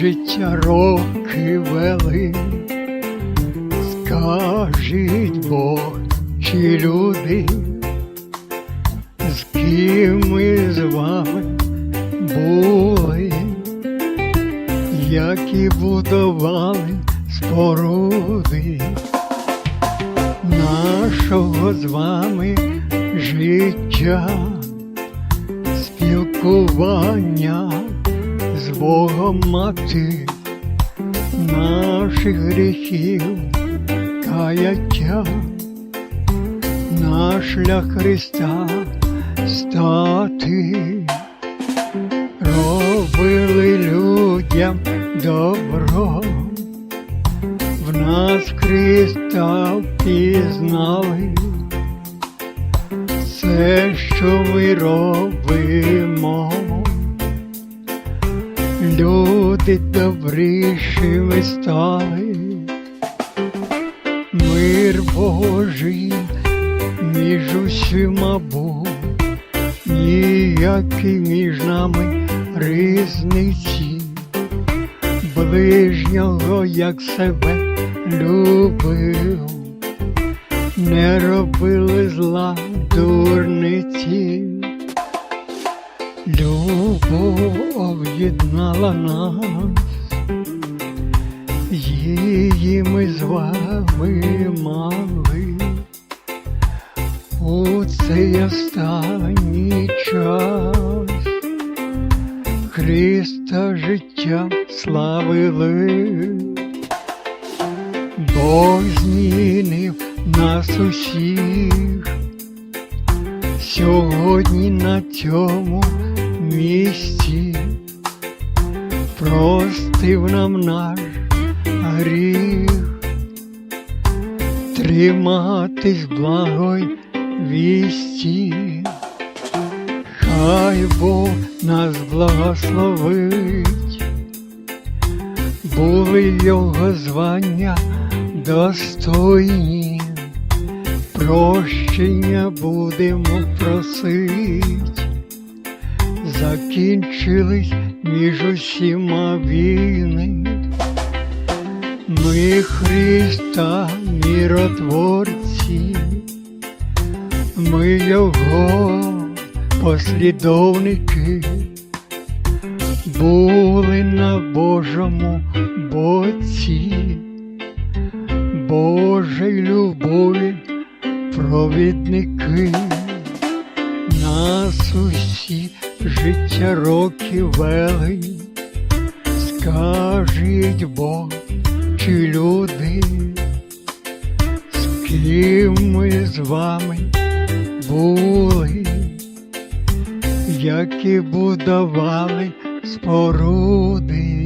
життя роки вели. Скажіть Бог чи люди, з ким ми з вами були, які будували споруди нашого з вами життя, спілкування з Богом мати, наших гріхів каяття, на шлях Христа стати, робили людям добро. В нас Христа впізнали. Все, що ми робимо, люди добрішими стали, мир Божий між усіма був, ніякий між нами різниці. Ближнього, як себе любив, не робили зла дурниці. Об'єднала нас, її ми з вами мали у цей останній час. Христа життя славили, Бог змінив нас усіх. Сьогодні на цьому місці простив нам наш гріх, триматись благой вісті. Хай Бог нас благословить, були його звання достойні, прощення будемо просить, закінчились між усіма війни. Ми Христа миротворці, ми Його послідовники, були на Божому боці, Божої любові провідники, нас усі життя роки вели, скажіть Бог чи люди, з ким ми з вами були, які будували споруди.